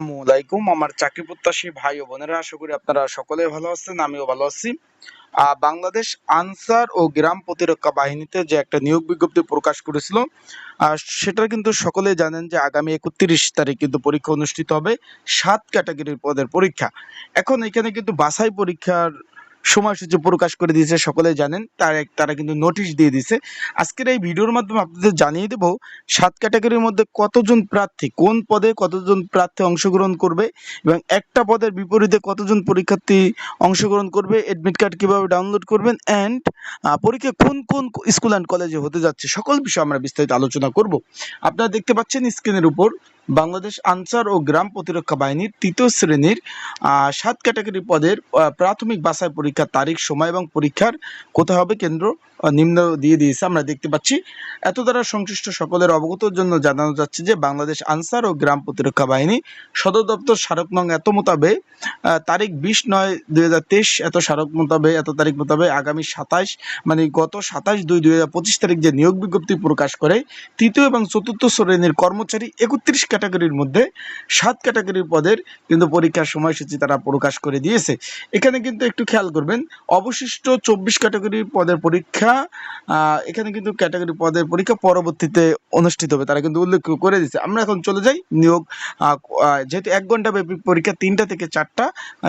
আসসালামু আলাইকুম। আমার চাকরি প্রত্যাশী ভাই ও বোনেরা, আশা করি আপনারা সকলে ভালো আছেন, আমিও ভালো আছি। বাংলাদেশ আনসার ও গ্রাম প্রতিরক্ষা বাহিনীতে যে একটা নিয়োগ বিজ্ঞপ্তি প্রকাশ করেছিল সেটা কিন্তু সকলে জানেন যে আগামী একত্রিশ তারিখ কিন্তু পরীক্ষা অনুষ্ঠিত হবে সাত ক্যাটাগরির পদের পরীক্ষা। এখন এখানে কিন্তু বাছাই পরীক্ষার সময়সূচি প্রকাশ করে দিয়েছে সকলে জানেন। তার এক- তারা কিন্তু নোটিশ দিয়ে দিয়েছে। আজকের এই ভিডিওর মাধ্যমে আপনাদের জানিয়ে দেব, সাত ক্যাটাগরির মধ্যে কতজন প্রার্থী, কোন পদে কতজন প্রার্থী অংশগ্রহণ করবে এবং একটা পদের বিপরীতে কতজন পরীক্ষার্থী অংশগ্রহণ করবে এডমিট কার্ড কীভাবে ডাউনলোড করবেন অ্যান্ড পরীক্ষা কোন কোন স্কুল অ্যান্ড কলেজে হতে যাচ্ছে, সকল বিষয়ে আমরা বিস্তারিত আলোচনা করব। আপনারা দেখতে পাচ্ছেন স্ক্রিনের উপর বাংলাদেশ আনসার ও গ্রাম প্রতিরক্ষা বাহিনীর তৃতীয় শ্রেণির সাত ক্যাটাগরি পদের প্রাথমিক বাছাই পরীক্ষার তারিখ, সময় এবং পরীক্ষার কোথায় হবে কেন্দ্র? নিম্ন দিয়ে দিয়েছে আমরা দেখতে পাচ্ছি। এত দ্বারা সংশ্লিষ্ট সকলের অবগতর জন্য জানানো যাচ্ছে যে বাংলাদেশ আনসার ও গ্রাম প্রতিরক্ষা বাহিনী সদর দপ্তর স্মারক নং এত মোতাবেক আহ, তারিখ বিশ নয় দুই এত স্মারক মোতাবেক এত তারিখ মোতাবেক আগামী সাতাশ মানে গত সাতাশ দুই দুই তারিখ যে নিয়োগ বিজ্ঞপ্তি প্রকাশ করে তৃতীয় এবং চতুর্থ শ্রেণির কর্মচারী একত্রিশ ক্যাটাগরির মধ্যে সাত ক্যাটাগরির পদের কিন্তু পরীক্ষার সময়সূচি তারা প্রকাশ করে দিয়েছে। এখানে কিন্তু একটু খেয়াল করবেন অবশিষ্ট চব্বিশ ক্যাটাগরির পদের পরীক্ষা আহ, এখানে কিন্তু ক্যাটাগরি পদের পরীক্ষা পরবর্তীতে অনুষ্ঠিত হবে তারা কিন্তু উল্লেখ করে দিচ্ছে আমরা এখন চলে যাই নিয়োগ যেহেতু এক ঘণ্টা ব্যাপী পরীক্ষা তিনটা থেকে চারটা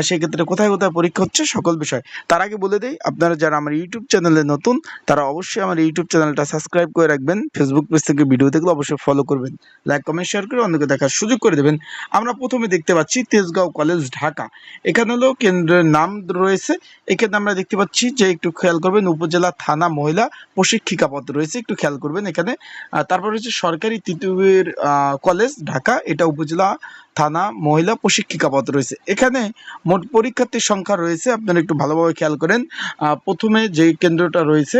সেক্ষেত্রে কোথায় কোথায় পরীক্ষা হচ্ছে সকল বিষয়। তার আগে বলে দিই আপনারা যারা আমার ইউটিউব চ্যানেলে নতুন তারা অবশ্যই আমার ইউটিউব চ্যানেলটা সাবস্ক্রাইব করে রাখবেন। ফেসবুক পেজ থেকে ভিডিও দেখলে অবশ্যই ফলো করবেন। লাইক কমেন্ট শেয়ার করে অন্যকে দেখার সুযোগ করে দেবেন। আমরা প্রথমে দেখতে পাচ্ছি তেজগাঁও কলেজ ঢাকা। এখানে হলো কেন্দ্রের নাম রয়েছে। এখানে আমরা দেখতে পাচ্ছি যে একটু খেয়াল করবেন উপজেলা থানা মহিলা প্রশিক্ষিকা পদ রয়েছে, একটু খেয়াল করবেন এখানে। তারপর হচ্ছে সরকারি তৃতীয়ের কলেজ, ঢাকা, এটা উপজেলা, থানা, মহিলা প্রশিক্ষিকা পদ রয়েছে। এখানে মোট পরীক্ষার্থীর সংখ্যা রয়েছে, আপনারা একটু ভালোভাবে খেয়াল করেন। প্রথমে যে কেন্দ্রটা রয়েছে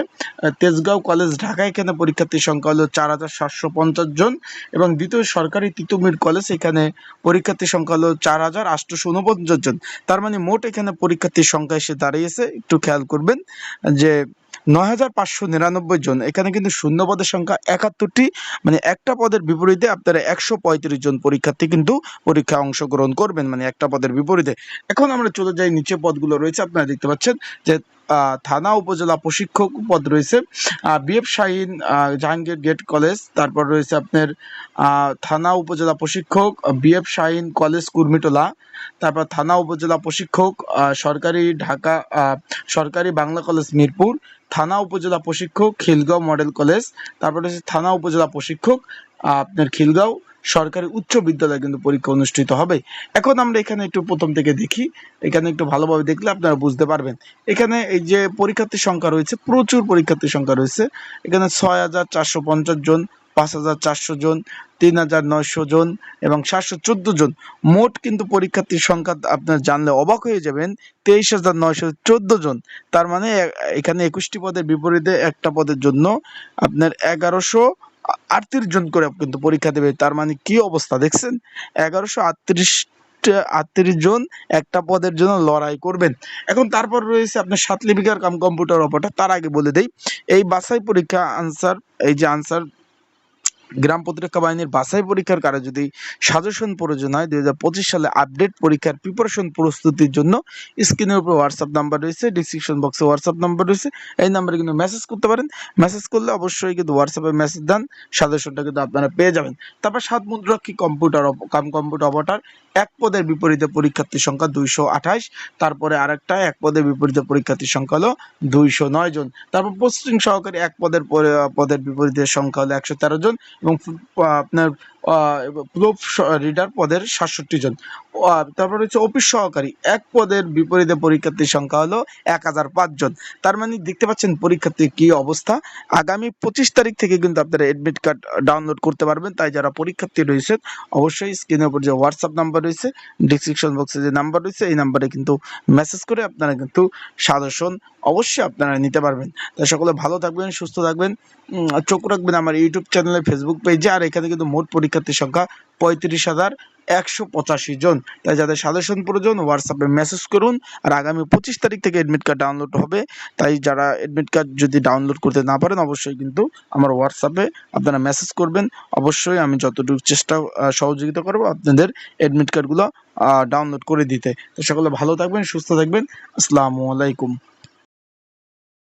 তেজগাঁও কলেজ, ঢাকা, এখানে পরীক্ষার্থীর সংখ্যা হলো চার হাজার সাতশো পঞ্চাশ জন। এবং দ্বিতীয় সরকারি তিতুমির কলেজ, এখানে পরীক্ষার্থীর সংখ্যা হলো চার হাজার আটশোশো উনপঞ্চাশ জন। তার মানে মোট এখানে পরীক্ষার্থীর সংখ্যা এসে দাঁড়িয়েছে, একটু খেয়াল করবেন যে নয় হাজার পাঁচশো নিরানব্বই জন। এখানে কিন্তু শূন্য পদের সংখ্যা একাত্তরটি। মানে একটা পদের বিপরীতে আপনারা একশো পঁয়ত্রিশ জন পরীক্ষার্থী কিন্তু পরীক্ষায় অংশগ্রহণ করবেন মানে একটা পদের বিপরীতে। এখন আমরা চলে যাই নিচে পদগুলো রয়েছে, আপনারা দেখতে পাচ্ছেন যে থানা উপজেলা প্রশিক্ষক পদ রয়েছে। BF Shaheen Jahangir gate college, তারপর রয়েছে আপনার থানা উপজেলা প্রশিক্ষক, বিএফ শাহিন কলেজ কুর্মিটোলা, তারপর থানা উপজেলা প্রশিক্ষক সরকারি ঢাকা সরকারি বাংলা কলেজ মিরপুর, থানা উপজেলা প্রশিক্ষক, খিলগাঁও মডেল কলেজ, তারপর রয়েছে থানা উপজেলা প্রশিক্ষক আপনার খিলগাঁও সরকারি উচ্চ বিদ্যালয়ে কিন্তু পরীক্ষা অনুষ্ঠিত হবে। এখন আমরা এখানে একটু প্রথম থেকে দেখি। এখানে একটু ভালোভাবে দেখলে আপনারা বুঝতে পারবেন। এখানে এই যে পরীক্ষার্থীর সংখ্যা রয়েছে, প্রচুর পরীক্ষার্থীর সংখ্যা রয়েছে। এখানে ছয় হাজার চারশো পঞ্চাশ জন, পাঁচ হাজার চারশো জন, তিন হাজার নয়শো জন এবং সাতশো চোদ্দ জন। মোট কিন্তু পরীক্ষার্থীর সংখ্যা আপনার জানলে অবাক হয়ে যাবেন, তেইশ হাজার নয়শো চোদ্দ জন। তার মানে এখানে একুশটি পদের বিপরীতে একটা পদের জন্য আপনার এগারোশো আটত্রিশ জন করে কিন্তু পরীক্ষা দেবে, তার মানে কি অবস্থা দেখছেন? এগারোশো আটত্রিশ আটত্রিশ জন একটা পদের জন্য লড়াই করবেন। এখন তারপর রয়েছে আপনার সাত লিপিকার কাম কম্পিউটার অপারেটর, তার আগে বলে দেই, এই বাছাই পরীক্ষা আনসার এই যে আনসার গ্রাম প্রতিরক্ষা বাহিনীর বাছাই পরীক্ষার কারণে যদি সাজেশন প্রয়োজন হয় দু হাজার পঁচিশ সালে আপডেট পরীক্ষার প্রিপারেশন প্রস্তুতির জন্য স্ক্রিনের উপর হোয়াটসঅ্যাপ নাম্বার রয়েছে ডিসক্রিপশন বক্সে হোয়াটসঅ্যাপ নাম্বার রয়েছে। এই নাম্বারে কিন্তু মেসেজ করতে পারেন। মেসেজ করলে অবশ্যই কিন্তু হোয়াটসঅ্যাপে মেসেজ দেন সাজেশনটা কিন্তু আপনারা পেয়ে যাবেন। তারপর সাত মুদ্রাক্ষী কম্পিউটার কাম কম্পিউটার অপারেটর এক পদের বিপরীতে পরীক্ষার্থীর সংখ্যা দুইশো আঠাশ, তারপরে আরেকটা এক পদের বিপরীতে পরীক্ষার্থীর সংখ্যা হলো দুইশো নয় জন। তারপর পোস্টিং সহকারী এক পদের পদের বিপরীতে সংখ্যা হলো একশো তেরো জন। এবং আপনার প্রুফ রিডার পদের সাতষট্টি জন। তারপর হচ্ছে অফিস সহকারী। এক পদের বিপরীতে পরীক্ষার্থীর সংখ্যা হলো এক হাজার পাঁচজন তার মানে দেখতে পাচ্ছেন পরীক্ষার্থীর কি অবস্থা। আগামী পঁচিশ তারিখ থেকে কিন্তু আপনারা এডমিট কার্ড ডাউনলোড করতে পারবেন। তাই যারা পরীক্ষার্থী রয়েছেন, অবশ্যই স্ক্রিনের উপর যে হোয়াটসঅ্যাপ নাম্বার রয়েছে ডিসক্রিপশন বক্সে যে নাম্বার রয়েছে, এই নাম্বারে কিন্তু মেসেজ করে আপনারা কিন্তু সাজেশন অবশ্যই আপনারা নিতে পারবেন। তাই সকলে ভালো থাকবেন, সুস্থ থাকবেন। চোখ রাখবেন আমার ইউটিউব চ্যানেলে ফেসবুক পেজে, আর এখানে কিন্তু মোট পরীক্ষার্থীর সংখ্যা পঁয়ত্রিশ হাজার একশো পঁচাশি জন। তাই যাদের সাজেশন প্রয়োজন হোয়াটসঅ্যাপে মেসেজ করুন, আর আগামী পঁচিশ তারিখ থেকে অ্যাডমিট কার্ড ডাউনলোড হবে। তাই যারা অ্যাডমিট কার্ড যদি ডাউনলোড করতে না পারেন, অবশ্যই কিন্তু আমার হোয়াটসঅ্যাপে আপনারা মেসেজ করবেন। অবশ্যই আমি যতটুকু চেষ্টা সহযোগিতা করব আপনাদের অ্যাডমিট কার্ডগুলো ডাউনলোড করে দিতে। তো সকলে ভালো থাকবেন, সুস্থ থাকবেন। আসসালামু আলাইকুম।